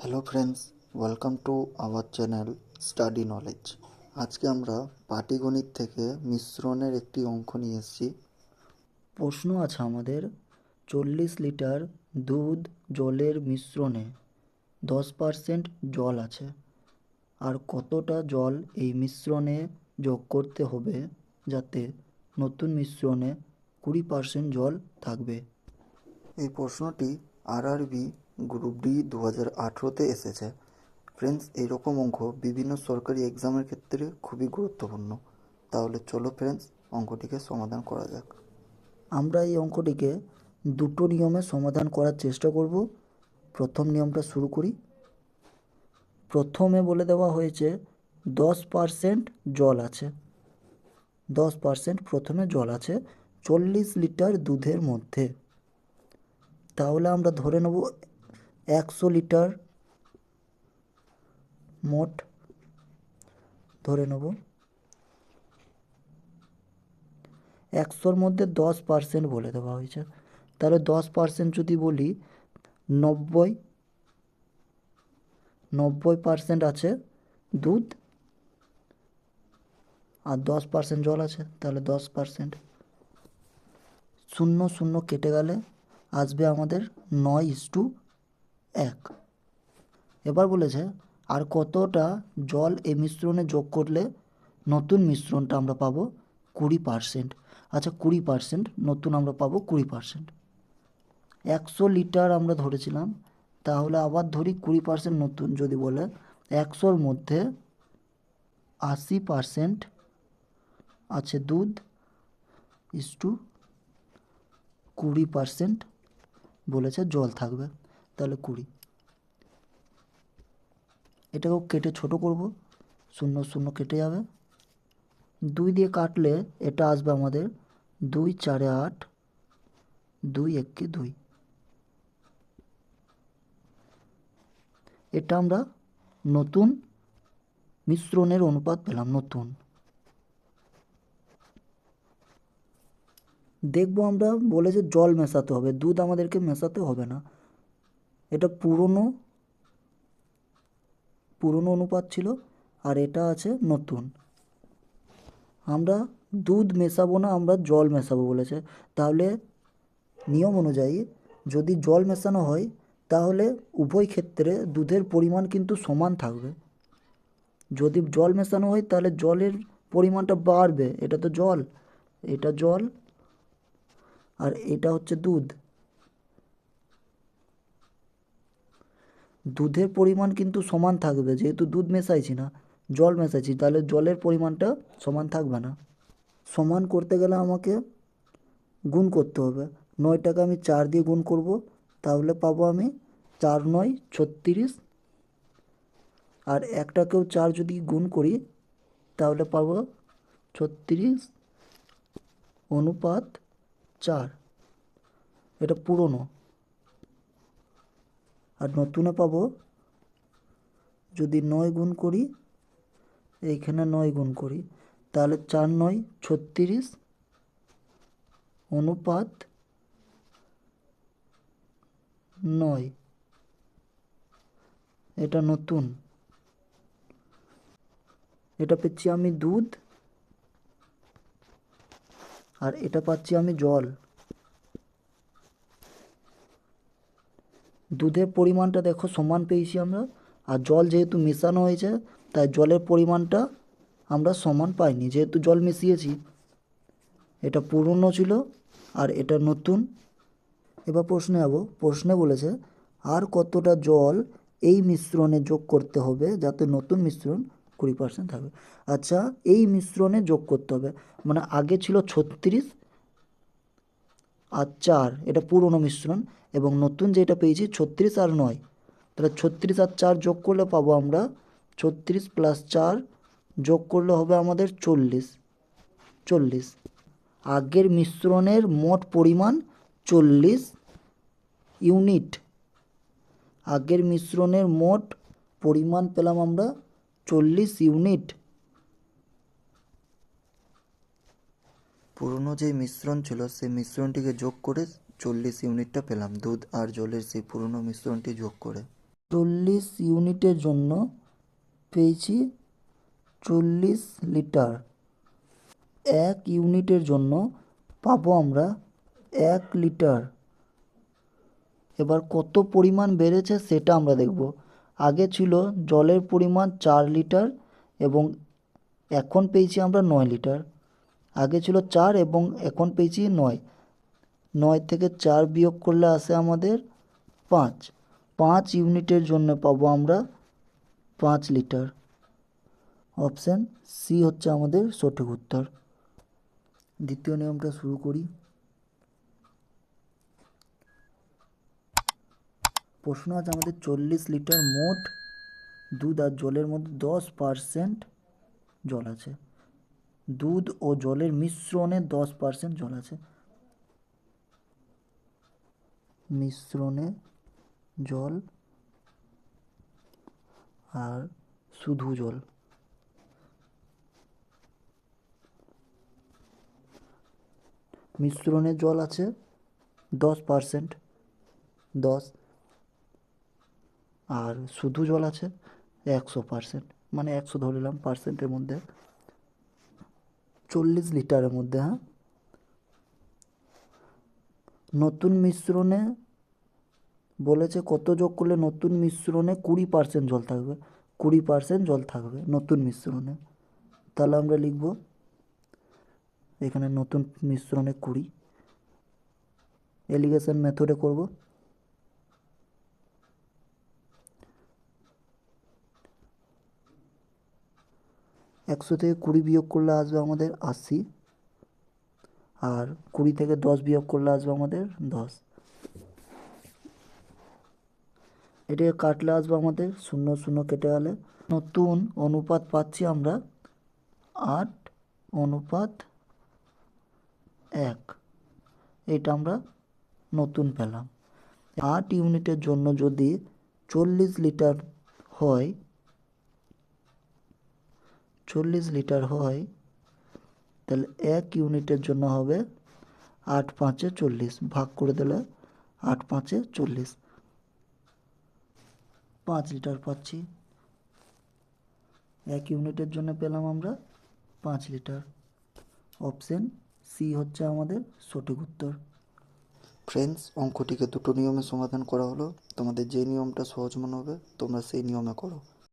Hello friends welcome to our channel study knowledge আজকে আমরা পাটিগণিত থেকে মিশ্রণের একটি অঙ্ক নিয়ে এসেছি। প্রশ্ন আছে আমাদের, চল্লিশ লিটার দুধ জলের মিশ্রণে দশ পার্সেন্ট জল আছে, আর কতটা জল এই মিশ্রণে যোগ করতে হবে যাতে নতুন মিশ্রণে কুড়ি পার্সেন্ট জল থাকবে? এই প্রশ্নটি আরআরবি গ্রুপ ডি দু হাজার আঠেরোতে এসেছে। ফ্রেন্ডস, এইরকম অঙ্ক বিভিন্ন সরকারি এক্সামের ক্ষেত্রে খুবই গুরুত্বপূর্ণ। তাহলে চলো ফ্রেন্ডস, অঙ্কটিকে সমাধান করা যাক। আমরা এই অঙ্কটিকে দুটো নিয়মে সমাধান করার চেষ্টা করব। প্রথম নিয়মটা শুরু করি। প্রথমে বলে দেওয়া হয়েছে, দশ পার্সেন্ট জল আছে। দশ পার্সেন্ট প্রথমে জল আছে চল্লিশ লিটার দুধের মধ্যে। তাহলে আমরা ধরে নেব একশো লিটার মোট, ধরে নেব, একশোর মধ্যে দশ পার্সেন্ট বলে দেওয়া হয়েছে। তাহলে দশ পার্সেন্ট যদি বলি, নব্বই নব্বই পার্সেন্ট আছে দুধ আর দশ পার্সেন্ট জল আছে, তাহলে দশ পার্সেন্ট শূন্য শূন্য কেটে গেলে আসবে আমাদের নয় ইস টু এক। এবার বলেছে, আর কতটা জল এই মিশ্রণে যোগ করলে নতুন মিশ্রণটা আমরা পাবো? কুড়ি পার্সেন্ট। আচ্ছা কুড়ি পার্সেন্ট, নতুন আমরা পাবো কুড়ি পার্সেন্ট। একশো লিটার আমরা ধরেছিলাম, তাহলে আবার ধরি কুড়ি পার্সেন্ট নতুন, যদি বলে একশোর মধ্যে আশি পার্সেন্ট আছে দুধ ইস টু কুড়ি পার্সেন্ট বলেছে জল থাকবে। তাহলে কুড়ি। এটাকেও কেটে ছোট করব, শূন্য শূন্য কেটে যাবে। দুই দিয়ে কাটলে এটা আসবে আমাদের দুই চারে আট, দুই এককে দুই। এটা আমরা নতুন মিশ্রণের অনুপাত পেলাম, নতুন। দেখব আমরা বলেছে জল মেশাতে হবে, দুধ আমাদেরকে মেশাতে হবে না। এটা পুরনো পুরনো অনুপাত ছিল আর এটা আছে নতুন। আমরা দুধ মেশাবো না, আমরা জল মেশাবো বলেছে। তাহলে নিয়ম অনুযায়ী যদি জল মেশানো হয়, তাহলে উভয় ক্ষেত্রে দুধের পরিমাণ কিন্তু সমান থাকবে। যদি জল মেশানো হয়, তাহলে জলের পরিমাণটা বাড়বে। এটা তো জল, এটা জল, আর এটা হচ্ছে দুধ। দুধের পরিমাণ কিন্তু সমান থাকবে, যেহেতু দুধ মেশাইছি না, জল মেশাইছি, তাহলে জলের পরিমাণটা সমান থাকবে না। সমান করতে গেলে আমাকে গুণ করতে হবে। নয়টাকে আমি চার দিয়ে গুণ করব, তাহলে পাবো আমি চার, নয়, ছত্রিশ। আর একটাকেও চার যদি গুণ করি, তাহলে পাবো ছত্রিশ অনুপাত চার। এটা পুরনো। আর নতুনে পাবো যদি নয় গুণ করি, এইখানে নয় গুণ করি, তাহলে চার নয় ছত্রিশ অনুপাত নয়। এটা নতুন। এটা পেয়েছি আমি দুধ আর এটা পাচ্ছি আমি জল। দুধের পরিমাণটা দেখো সমান পেয়েছি আমরা, আর জল যেহেতু মেশানো হয়েছে, তাই জলের পরিমাণটা আমরা সমান পাইনি। যেহেতু জল মিশিয়েছি, এটা পুরনো ছিল আর এটা নতুন। এবার প্রশ্নে যাব প্রশ্নে বলেছে, আর কতটা জল এই মিশ্রণে যোগ করতে হবে যাতে নতুন মিশ্রণ কুড়ি পার্সেন্ট থাকবে আচ্ছা এই মিশ্রণে যোগ করতে হবে। মানে আগে ছিল ছত্রিশ আর চার, এটা পুরনো মিশ্রণ এবং নতুন যেটা পেয়েছি ছত্রিশ আর নয়। তাহলে ছত্রিশ আর চার যোগ করলে পাবো আমরা ছত্রিশ প্লাস চার যোগ করলে হবে আমাদের চল্লিশ। চল্লিশ। আগের মিশ্রণের মোট পরিমাণ চল্লিশ ইউনিট। আগের মিশ্রণের মোট পরিমাণ পেলাম আমরা চল্লিশ ইউনিট। পুরনো যে মিশ্রণ ছিল, সেই মিশ্রণটিকে যোগ করে চল্লিশ ইউনিটটা পেলাম, দুধ আর জলের সেই পুরনো মিশ্রণটি যোগ করে। চল্লিশ ইউনিটের জন্য পেয়েছি চল্লিশ লিটার। এক ইউনিটের জন্য পাবো আমরা এক লিটার। এবার কত পরিমাণ বেড়েছে সেটা আমরা দেখব। আগে ছিল জলের পরিমাণ চার লিটার এবং এখন পেয়েছি আমরা নয় লিটার। আগে ছিল চার এবং এখন পেয়েছি নয়। নয় থেকে চার বিয়োগ করলে আসে আমাদের পাঁচ। পাঁচ ইউনিটের জন্য পাবো আমরা পাঁচ লিটার। অপশান সি হচ্ছে আমাদের সঠিক উত্তর। দ্বিতীয় নিয়মটা শুরু করি। প্রশ্ন আছে আমাদের চল্লিশ লিটার মোট দুধ আর জলের মধ্যে দশ পারসেন্ট জল আছে। দুধ ও জলের মিশ্রণে দশ পার্সেন্ট জল আছে। মিশ্রণে জল আর শুধু জল। মিশ্রণে জল আছে দশ পার্সেন্ট দশ আর শুধু জল আছে একশো পার্সেন্ট মানে একশো ধরলাম পার্সেন্টের মধ্যে। চল্লিশ লিটারের মধ্যে হ্যাঁ? নতুন মিশ্রণে বলেছে কত যোগ করলে নতুন মিশ্রণে কুড়ি পার্সেন্ট জল থাকবে, কুড়ি পার্সেন্ট জল থাকবে নতুন মিশ্রণে। তাহলে আমরা লিখব এখানে নতুন মিশ্রণে কুড়ি। এলিগেশন মেথডে করব। একশো থেকে কুড়ি বিয়োগ করলে আসবে আমাদের আশি। আর কুড়ি থেকে দশ বিয়োগ করলে আসবে আমাদের দশ। এটাকে কাটলে আসবে আমাদের শূন্য শূন্য কেটে গেলে নতুন অনুপাত পাচ্ছি আমরা আট অনুপাত এক। এটা আমরা নতুন পেলাম। আট ইউনিটের জন্য যদি চল্লিশ লিটার হয় চল্লিশ লিটার হয়, তাহলে এক ইউনিটের জন্য হবে আট পাঁচে চল্লিশ, ভাগ করে দিলে আট পাঁচে চল্লিশ। পাঁচ লিটার পাচ্ছি। এক ইউনিটের জন্য পেলাম আমরা পাঁচ লিটার। অপশন সি হচ্ছে আমাদের সঠিক উত্তর। ফ্রেন্ডস, অঙ্কটিকে দুটো নিয়মে সমাধান করা হলো। তোমাদের যে নিয়মটা সহজ মনে হবে, তোমরা সেই নিয়মে করো।